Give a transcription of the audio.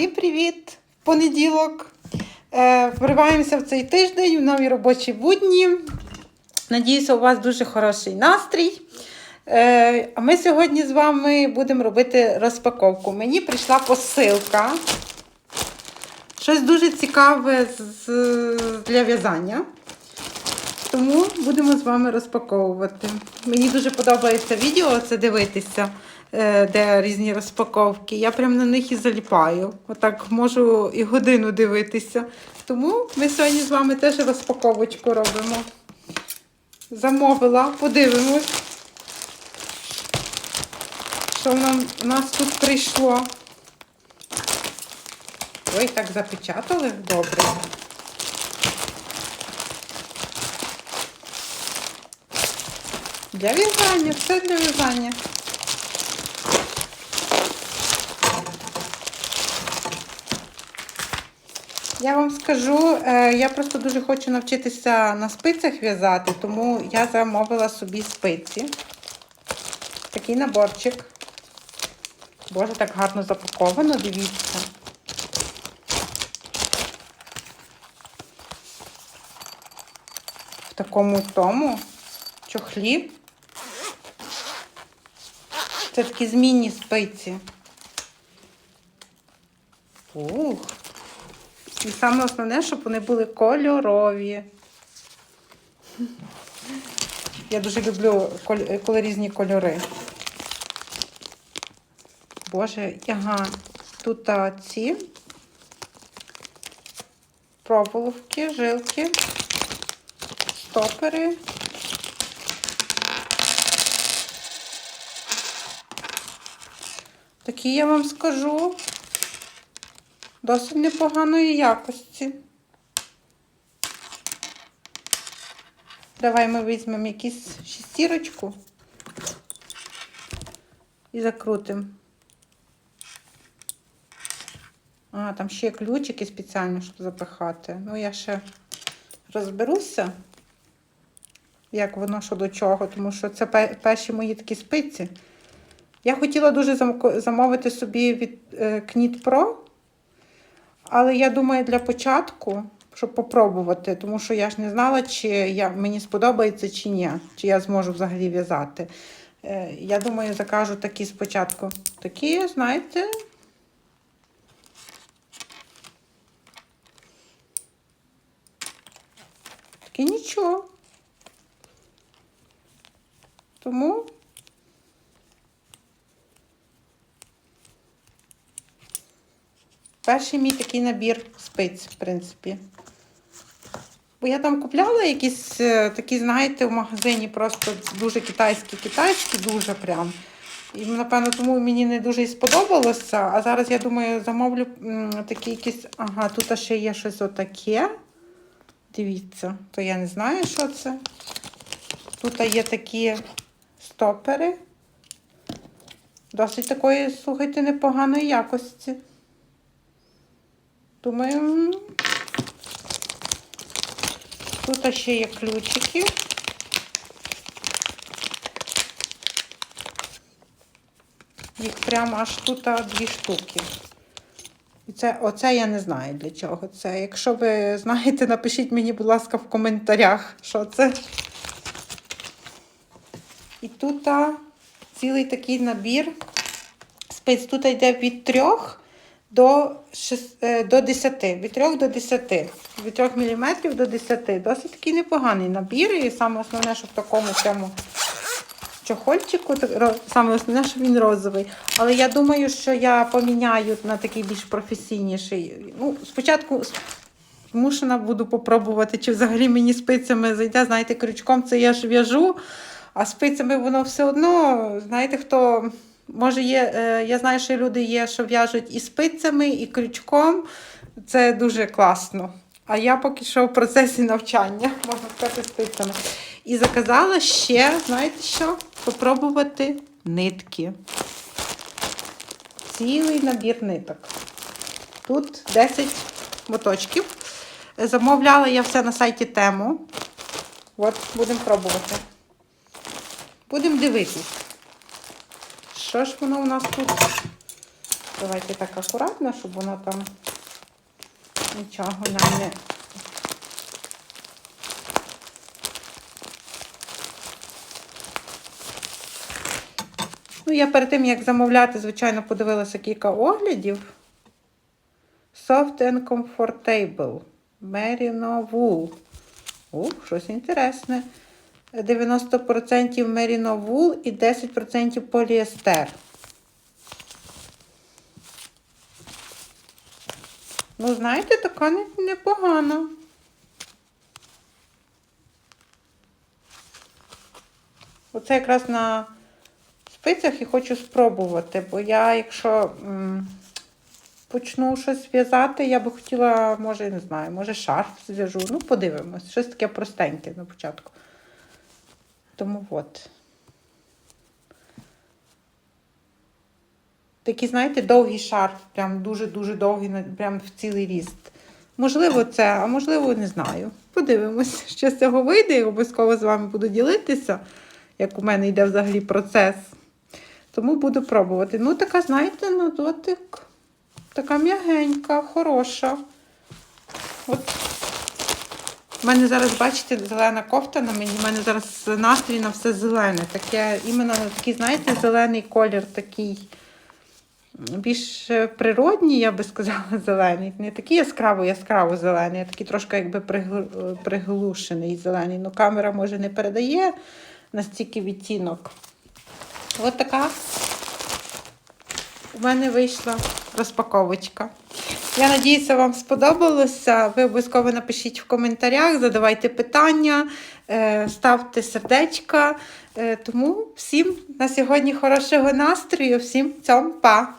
Всім привіт! В понеділок. Е, вриваємося в цей тиждень в нові робочі будні. Надіюся, у вас дуже хороший настрій. Е, а ми сьогодні з вами будемо робити розпаковку. Мені прийшла посилка. Щось дуже цікаве для в'язання. Тому будемо з вами розпаковувати. Мені дуже подобається відео це дивитися, е, де різні розпаковки. Я прям на них і заліпаю. Отак можу і годину дивитися. Тому ми сьогодні з вами теж розпаковочку робимо. Замовила, подивимось, що нам, у нас тут прийшло. Ой, так запечатали добре. Для в'язання, все для в'язання. Я вам скажу, е, я просто дуже хочу навчитися на спицях в'язати, тому я замовила собі спиці. Такий наборчик. Боже, так гарно запаковано, дивіться. В такому тому чохлі. Це такі змінні спиці. Ух. І саме основне, щоб вони були кольорові. Я дуже люблю, коли різні кольори. Боже, ага, тут ці проволоки, жилки, стопери. Такі я вам скажу. Досить непоганої якості. Давай ми візьмемо якусь шістірочку і закрутимо. А, там ще є ключики спеціально, щоб запихати. Ну, я ще розберуся, як воно що до чого, тому що це перші мої такі спиці. Я хотіла дуже замовити собі від Knit Pro, але я думаю, для початку, щоб попробувати, тому що я ж не знала, чи я, мені сподобається чи ні, чи я зможу взагалі в'язати. Е, Я думаю, закажу такі спочатку. Такі, знаєте. Такі нічого. Тому перший мій такий набір спиць, в принципі. Бо я там купляла якісь е, такі, знаєте, в магазині просто дуже китайські-китайські, дуже прям. І, напевно, тому мені не дуже і сподобалося. А зараз, я думаю, замовлю такі якісь. Ага, тут ще є щось отаке. Дивіться, то я не знаю, що це. Тут є такі стопери. Досить такої, слухайте, непоганої якості. Думаю, тут ще є ключики. Їх прямо аж тут дві штуки. І це, оце я не знаю для чого це. Якщо ви знаєте, напишіть мені, будь ласка, в коментарях, що це. І тут цілий такий набір. Спиць тут йде від трьох до 6, до 10, від 3 до 10, від 3 мм до 10. Досить такий непоганий набір. І саме основне, що в такому цьому чохольчику, саме основне, що він розовий. Але я думаю, що я поміняю на такий більш професійніший. Ну, Спочатку змушена буду попробувати, чи взагалі мені спицями зайде, знаєте, крючком це я ж в'яжу, а спицями воно все одно, знаєте, хто. Може, є, е, я знаю, що люди є, що в'яжуть і спицями, і крючком. Це дуже класно. А я поки що в процесі навчання, можна сказати, спицями. І заказала ще, знаєте що? Попробувати нитки. Цілий набір ниток. Тут 10 моточків. Замовляла я все на сайті Тему. От, будемо пробувати. Будемо дивитись. Що ж воно у нас тут? Давайте так акуратно, щоб воно там нічого нам не. Ну, я перед тим, як замовляти, звичайно, подивилася кілька оглядів. Soft and comfortable. Merino wool. Ух, щось інтересне. 90% Merino wool і 10% поліестер. Ну, знаєте, така непогана. Оце якраз на спицях і хочу спробувати, бо я, якщо м, почну щось в'язати, я би хотіла, може, не знаю, може шарф зв'яжу. Ну, подивимось. Щось таке простеньке на початку. Тому от. Такий, знаєте, довгий шарф, прям дуже-дуже довгий, прям в цілий ріст. Можливо, це, а можливо, не знаю. Подивимось, що з цього вийде, і обов'язково з вами буду ділитися, як у мене йде взагалі процес. Тому буду пробувати. Ну, така, знаєте, на дотик. Така м'ягенька, хороша. От. У мене зараз, бачите, зелена кофта на мені. У мене зараз настрій на все зелене. Таке, іменно такий, знаєте, зелений колір такий. Більш природній, я би сказала, зелений. Не такий яскраво, яскраво зелений, а такий трошки якби приглушений зелений. Ну, камера може не передає настільки відтінок. От така у мене вийшла розпаковочка. Я надіюся, вам сподобалося. Ви обов'язково напишіть в коментарях, задавайте питання, е, ставте сердечка. Е, Тому всім на сьогодні хорошого настрою, всім цьом па!